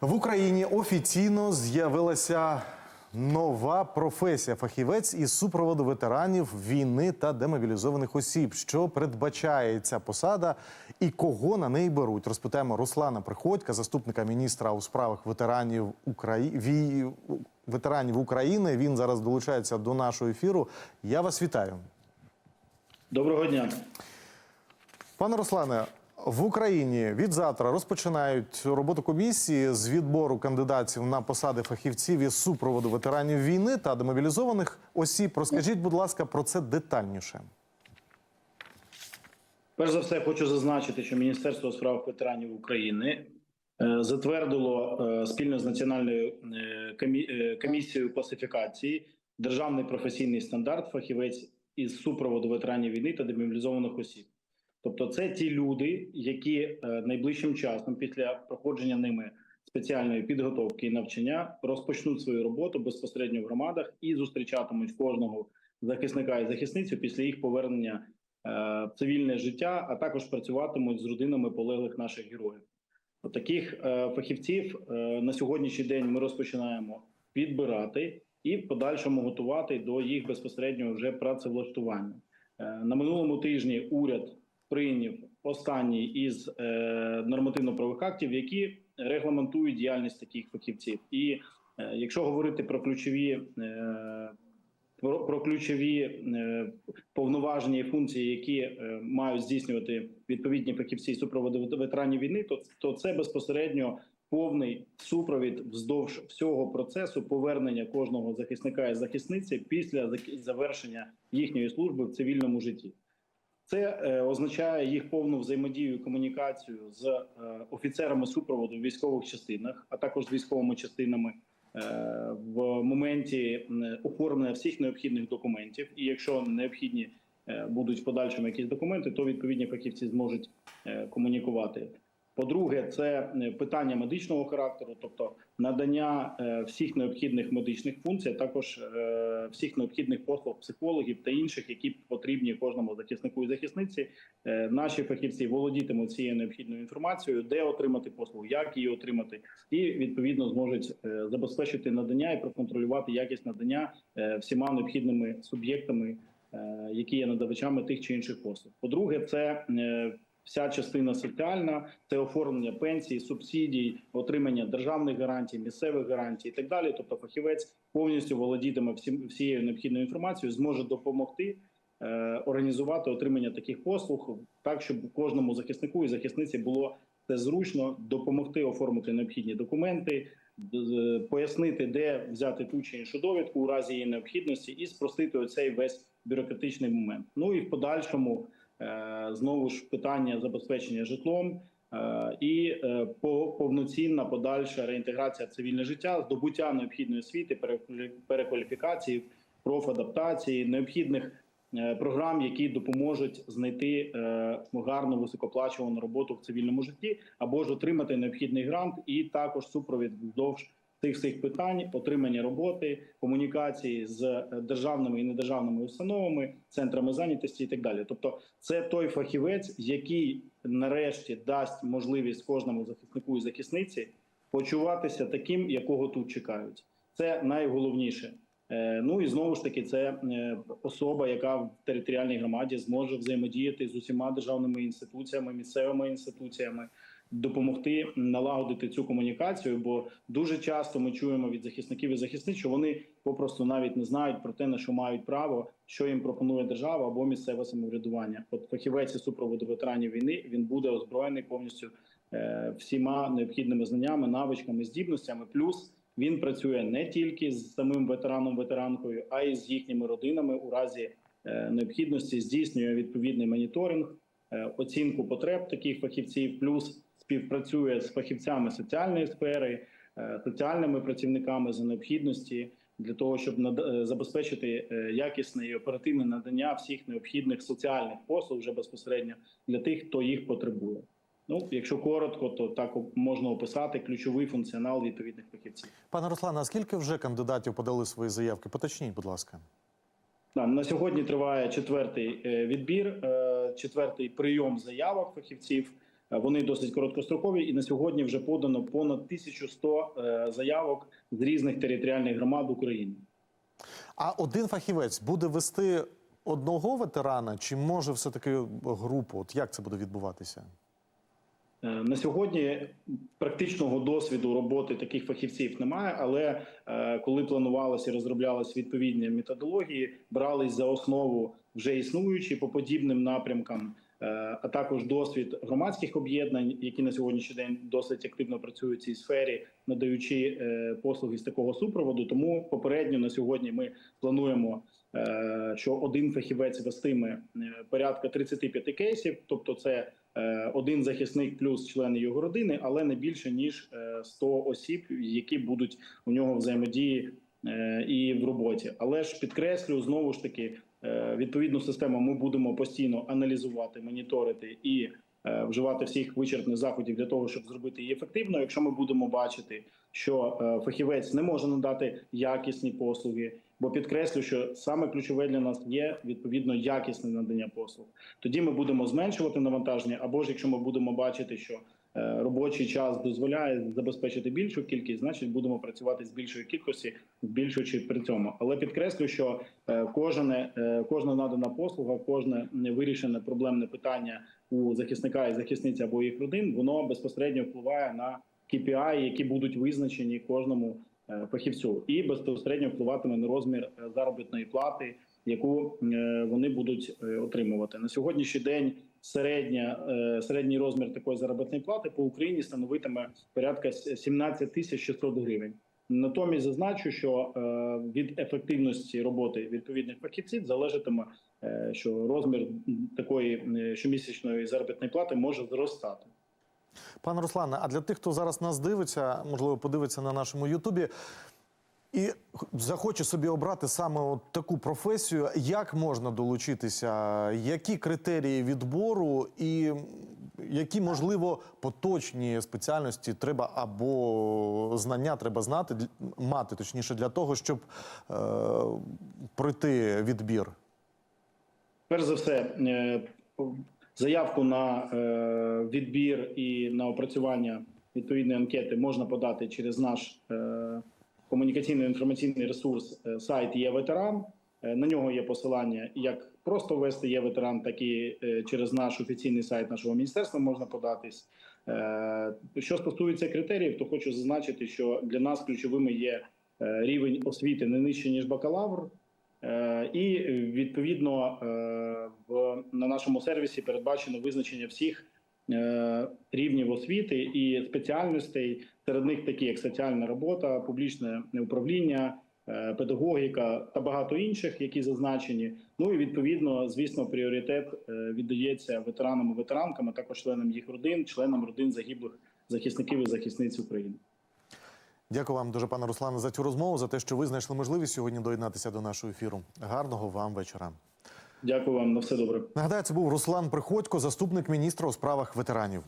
В Україні офіційно з'явилася нова професія фахівець із супроводу ветеранів війни та демобілізованих осіб. Що передбачає ця посада і кого на неї беруть? Розпитаємо Руслана Приходька, заступника міністра у справах ветеранів Украї... ветеранів України. Він зараз долучається до нашого ефіру. Я вас вітаю. Доброго дня. Пане Руслане, в Україні від завтра розпочинають роботу комісії з відбору кандидатів на посади фахівців із супроводу ветеранів війни та демобілізованих осіб. Розкажіть, будь ласка, про це детальніше. Перш за все, хочу зазначити, що Міністерство у справах ветеранів України е, затвердило е, спільно з національною е, комісією класифікації державний професійний стандарт фахівець із супроводу ветеранів війни та демобілізованих осіб. Тобто, це ті люди, які е, найближчим часом, після проходження ними спеціальної підготовки і навчання, розпочнуть свою роботу безпосередньо в громадах і зустрічатимуть кожного захисника і захисницю після їх повернення е, в цивільне життя, а також працюватимуть з родинами полеглих наших героїв. Таких е, фахівців на сьогоднішній день ми розпочинаємо підбирати і в подальшому готувати до їх безпосереднього вже працевлаштування. На минулому тижні уряд прийняв останній із е, нормативно-правових актів, які регламентують діяльність таких фахівців. І е, якщо говорити про ключові е, про, про ключові е, повноваження і функції, які е, мають здійснювати відповідні фахівці супроводу ветеранів війни, то, то це безпосередньо повний супровід вздовж всього процесу повернення кожного захисника і захисниці після завершення їхньої служби в цивільному житті. Це е, означає їх повну взаємодію і комунікацію з е, офіцерами супроводу в військових частинах, а також з військовими частинами е, в моменті оформлення всіх необхідних документів. І якщо необхідні е, будуть в подальшому якісь документи, то відповідні фахівці зможуть е, комунікувати. По-друге, це е, питання медичного характеру, тобто надання е, всіх необхідних медичних функцій, а також е, всіх необхідних послуг психологів та інших, які потрібні кожному захиснику і захисниці. Наші фахівці володітимуть цією необхідною інформацією, де отримати послугу, як її отримати, і відповідно зможуть забезпечити надання і проконтролювати якість надання всіма необхідними суб'єктами, які є надавачами тих чи інших послуг. По-друге, це е, Вся частина соціальна це оформлення пенсій, субсидій, отримання державних гарантій, місцевих гарантій і так далі. Тобто, фахівець повністю володітиме всім всією необхідною інформацією, зможе допомогти е, організувати отримання таких послуг, так щоб кожному захиснику і захисниці було це зручно допомогти оформити необхідні документи, пояснити, де взяти ту чи іншу довідку у разі її необхідності, і спростити оцей весь бюрократичний момент. Ну і в подальшому. Е, знову ж питання забезпечення житлом. Е, і е, по- повноцінна подальша реінтеграція в цивільне життя, здобуття необхідної освіти, переквалі- перекваліфікації, профадаптації, необхідних програм, які допоможуть знайти гарну високоплачувану роботу в цивільному житті, або ж отримати необхідний грант, і також супровід вздовж цих всіх питань, отримання роботи, комунікації з е, державними і недержавними установами, центрами зайнятості і так далі. Тобто, це той фахівець, який нарешті дасть можливість кожному захиснику і захисниці почуватися таким, якого тут чекають. Це найголовніше. Е, Ну і знову ж таки, це е, особа, яка в територіальній громаді зможе взаємодіяти з усіма державними інституціями, місцевими інституціями, допомогти налагодити цю комунікацію. Бо дуже часто ми чуємо від захисників і захисниць, що вони попросту навіть не знають про те, на що мають право, що їм пропонує держава або місцеве самоврядування. От фахівець супроводу ветеранів війни він буде озброєний повністю е, всіма необхідними знаннями, навичками, здібностями. Плюс він працює не тільки з самим ветераном ветеранкою, а й з їхніми родинами у разі е, необхідності здійснює відповідний моніторинг, е, оцінку потреб таких фахівців, плюс співпрацює з фахівцями соціальної сфери, е, соціальними працівниками за необхідності для того, щоб е, забезпечити е, якісне і оперативне надання всіх необхідних соціальних послуг вже безпосередньо для тих, хто їх потребує. Ну, якщо коротко, то так можна описати ключовий функціонал відповідних фахівців. Пане Руслане, а скільки вже кандидатів подали свої заявки? Поточніть, будь ласка. На сьогодні триває четвертий відбір, четвертий прийом заявок фахівців. Вони досить короткострокові, і на сьогодні вже подано понад 1100 е, заявок з різних територіальних громад України. А один фахівець буде вести одного ветерана, чи може все-таки групу? От як це буде відбуватися? Е, На сьогодні практичного досвіду роботи таких фахівців немає, але е, коли планувалося і розроблялися відповідні методології, брались за основу вже існуючі по подібним напрямкам, а також досвід громадських об'єднань, які на сьогоднішній день досить активно працюють в цій сфері, надаючи е, послуги з такого супроводу. Тому попередньо на сьогодні ми плануємо. е, Що один фахівець вестиме е, порядка 35 кейсів, тобто це е, один захисник плюс члени його родини, але не більше ніж е, 100 осіб, які будуть у нього взаємодії е, і в роботі. Але ж підкреслю знову ж таки е, відповідну систему ми будемо постійно аналізувати, моніторити і е, вживати всіх вичерпних заходів для того, щоб зробити її ефективно. Якщо ми будемо бачити, що е, фахівець не може надати якісні послуги. Бо підкреслю, що саме ключове для нас є відповідно якісне надання послуг. Тоді ми будемо зменшувати навантаження, або ж якщо ми будемо бачити, що робочий час дозволяє забезпечити більшу кількість, значить будемо працювати з більшої кількості, збільшуючи при цьому. Але підкреслю, що е, кожне, е, кожна надана послуга, кожне вирішене проблемне питання у захисника і захисниці або їх родин, воно безпосередньо впливає на KPI, які будуть визначені кожному е, фахівцю, і безпосередньо впливатиме на розмір е, заробітної плати, яку е, вони будуть е, отримувати на сьогоднішній день. Середня е, середній розмір такої заробітної плати по Україні становитиме порядка 17 тисяч 600 гривень. Натомість зазначу, що е, від ефективності роботи відповідних фахівців залежатиме, е, що розмір такої щомісячної заробітної плати може зростати. Пане Руслане, а для тих, хто зараз нас дивиться, можливо, подивиться на нашому Ютубі і захоче собі обрати саме от таку професію, як можна долучитися, які критерії відбору? І які, можливо, поточні спеціальності треба або знання треба знати, мати точніше для того, щоб е, пройти відбір? Перш за все, е, заявку на е, відбір і на опрацювання відповідної анкети можна подати через наш е, комунікаційно-інформаційний ресурс е, сайт є ветеран. Е, На нього є посилання як просто ввести є ветеран, так і е, через наш офіційний сайт нашого міністерства можна податись. Що стосується критеріїв, то хочу зазначити, що для нас ключовими є рівень освіти не нижче ніж бакалавр. І відповідно в на нашому сервісі передбачено визначення всіх рівнів освіти і спеціальностей. Серед них такі як соціальна робота, публічне управління, е, педагогіка та багато інших, які зазначені. Ну і відповідно, звісно, пріоритет е, віддається ветеранам і ветеранкам, а також членам їх родин, членам родин загиблих захисників і захисниць України. Дякую вам дуже, пане Руслане, за цю розмову, за те, що ви знайшли можливість сьогодні доєднатися до нашого ефіру. Гарного вам вечора. Дякую вам на все добре. Нагадаю, це був Руслан Приходько, заступник міністра у справах ветеранів.